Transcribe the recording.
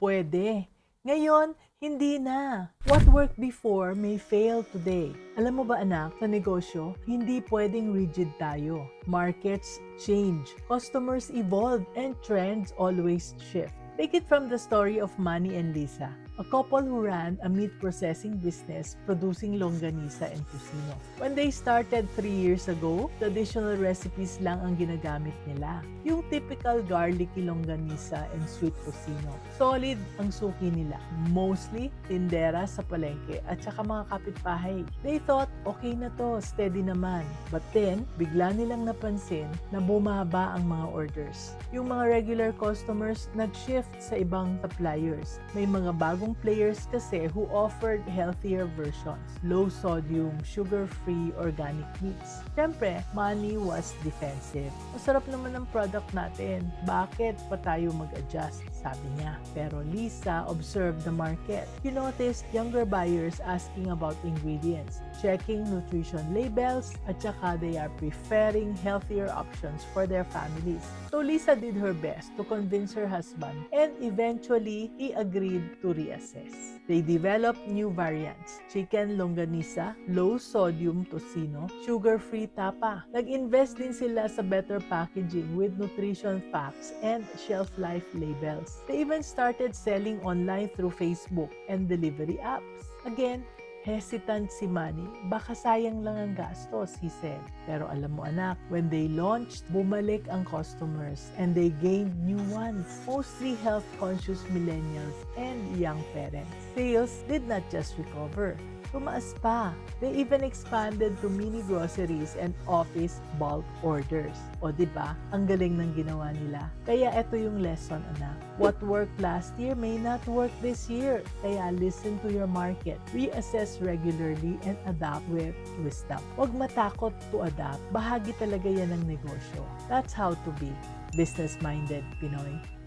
Pwede. Ngayon, hindi na. What worked before may fail today. Alam mo ba anak, sa negosyo, hindi pwedeng rigid tayo. Markets change, customers evolve, and trends always shift. Take it from the story of Manny and Lisa, a couple who ran a meat processing business producing longganisa and tocino. When they started three years ago, traditional recipes lang ang ginagamit nila. Yung typical garlicky longganisa and sweet tocino. Solid ang suki nila. Mostly, tindera sa palengke at saka mga kapitbahay. They thought, okay na to, steady naman. But then, bigla nilang napansin na bumaba ang mga orders. Yung mga regular customers nag-shift sa ibang suppliers. May mga bagong players kasi who offered healthier versions. Low sodium, sugar-free, organic meats. Siyempre, money was defensive. Masarap naman ang product natin. Bakit pa tayo mag-adjust? Sabi niya. Pero Lisa observed the market. You noticed younger buyers asking about ingredients, checking nutrition labels, at saka they are preferring healthier options for their families. So Lisa did her best to convince her husband and eventually he agreed to reassess. They developed new variants, chicken longanisa, low sodium tocino, sugar-free tapa. Nag-invest din sila sa better packaging with nutrition facts and shelf life labels. They even started selling online through Facebook and delivery apps. Again, hesitant si Manny. Baka sayang lang ang gastos, he said. Pero alam mo anak, when they launched, bumalik ang customers and they gained new ones. Mostly health-conscious millennials and young parents. Sales did not just recover, tumaas pa. They even expanded to mini groceries and office bulk orders. O ba? Ang galing ng ginawa nila. Kaya ito yung lesson, anak. What worked last year may not work this year. Kaya listen to your market. Reassess regularly and adapt with wisdom. Huwag matakot to adapt. Bahagi talaga yan ng negosyo. That's how to be business-minded Pinoy.